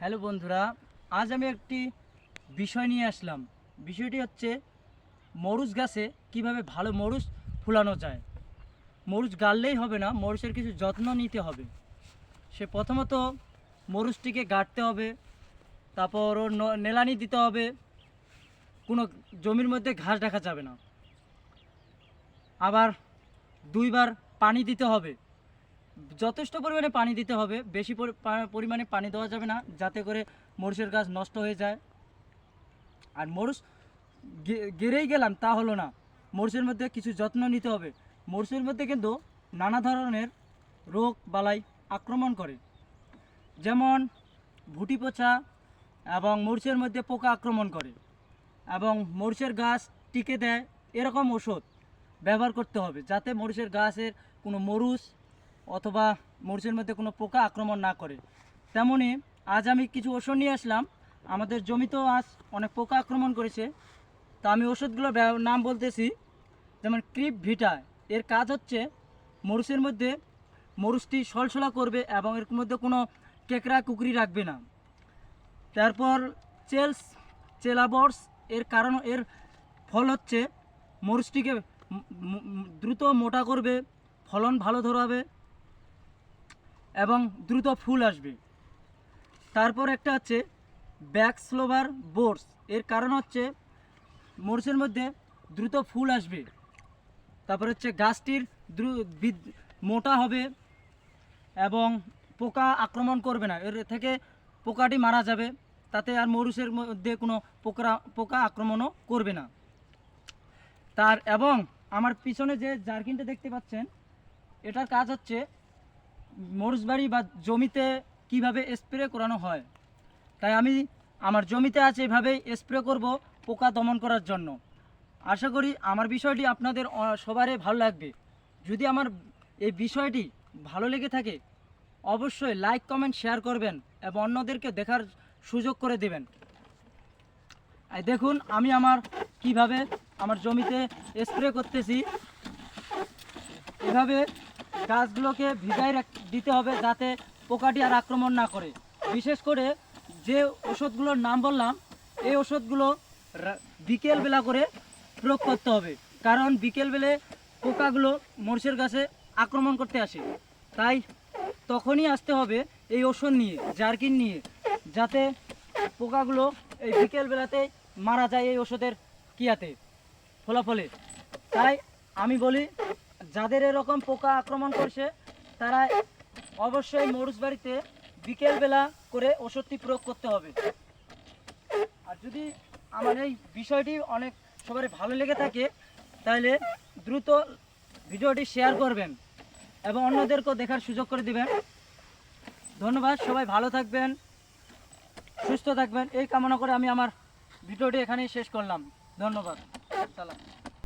Hello বন্ধুরা, আজ আমি একটি বিষয় নিয়ে আসলাম। বিষয়টি হচ্ছে মরুচ গাছে কীভাবে ভালো মরুচ ফুলানো যায়। মরুচ গাড়লেই হবে না, মরুচের কিছু যত্ন নিতে হবে। সে প্রথমত মরুচটিকে গাড়তে হবে, তারপর ওর নেলানি দিতে হবে, কোনো জমির মধ্যে ঘাস দেখা যাবে না। আবার দুইবার পানি দিতে হবে। যথেষ্ট পরিমাণে পানি দিতে হবে। বেশি পরিমাণে পানি দেওয়া যাবে না, যাতে করে মরিচের গাছ নষ্ট হয়ে যায়। আর মরিচ গে- গেড়েই গেলাম, তা হলো না। মরিচের মধ্যে কিছু যত্ন নিতে হবে। মরিচের মধ্যে কিন্তু নানা ধরনের রোগ বালাই আক্রমণ করে। যেমন ভুটি পচা এবং মরিচের মধ্যে পোকা আক্রমণ করে এবং মরিচের গাছ টিকে দেয়, এরকম ওষুধ ব্যবহার করতে হবে, যাতে মরিচের গাছের কোনো মরুচ অথবা মরিচের মধ্যে কোনো পোকা আক্রমণ না করে। তেমনি আজ আমি কিছু ওষুধ নিয়ে আসলাম। আমাদের জমিতেও আজ অনেক পোকা আক্রমণ করেছে। তো আমি ওষুধগুলোর নাম বলতেছি, যেমন ক্রিপ ভিটা। এর কাজ হচ্ছে মরিচের মধ্যে মরিচটি সলসলা করবে এবং এর মধ্যে কোনো কেকড়া কুকরি রাখবে না। তারপর চেলস, চেলাবর্স, এর কারণ, এর ফল হচ্ছে মরিচটিকে দ্রুত মোটা করবে, ফলন ভালো ধরাবে এবং দ্রুত ফুল আসবে। তারপর একটা হচ্ছে ব্যাক স্লোভার বোর্স। এর কারণ হচ্ছে মরিচের মধ্যে দ্রুত ফুল আসবে। তারপর হচ্ছে গাছটির মোটা হবে এবং পোকা আক্রমণ করবে না। এর থেকে পোকাটি মারা যাবে। তাতে আর মরুষের মধ্যে কোনো পোকা পোকা আক্রমণও করবে না। তার এবং আমার পিছনে যে জার্কিনটা দেখতে পাচ্ছেন, এটার কাজ হচ্ছে মরুচবাড়ি বা জমিতে কীভাবে স্প্রে করানো হয়? তাই আমি আমার জমিতে আছে এভাবেই স্প্রে করব পোকা দমন করার জন্য। আশা করি আমার বিষয়টি আপনাদের সবারই ভালো লাগবে। যদি আমার এই বিষয়টি ভালো লেগে থাকে, অবশ্যই লাইক কমেন্ট শেয়ার করবেন এবং অন্যদেরকে দেখার সুযোগ করে দেবেন। দেখুন, আমি আমার কীভাবে আমার জমিতে স্প্রে করতেছি। এভাবে গাছগুলোকে ভিজাই দিতে হবে যাতে পোকাটি আর আক্রমণ না করে। বিশেষ করে যে ওষুধগুলোর নাম বললাম, এই ওষুধগুলো বিকেলবেলা করে প্রয়োগ করতে হবে। কারণ বিকেলবেলে পোকাগুলো মরিচের গাছে আক্রমণ করতে আসে। তাই তখনই আসতে হবে এই ওষুধ নিয়ে, জার্কিন নিয়ে, যাতে পোকাগুলো এই বিকেলবেলাতে মারা যায় এই ওষুধের কিয়াতে ফলাফলে। তাই আমি বলি যাদের এরকম পোকা আক্রমণ করছে, তারা অবশ্যই মরুচ বাড়িতে বিকেলবেলা করে ওষুধটি প্রয়োগ করতে হবে। আর যদি আমার এই বিষয়টি অনেক সবার ভালো লেগে থাকে, তাহলে দ্রুত ভিডিওটি শেয়ার করবেন এবং অন্যদেরকেও দেখার সুযোগ করে দিবেন। ধন্যবাদ, সবাই ভালো থাকবেন, সুস্থ থাকবেন। এই কামনা করে আমি আমার ভিডিওটি এখানেই শেষ করলাম। ধন্যবাদ। সালাম।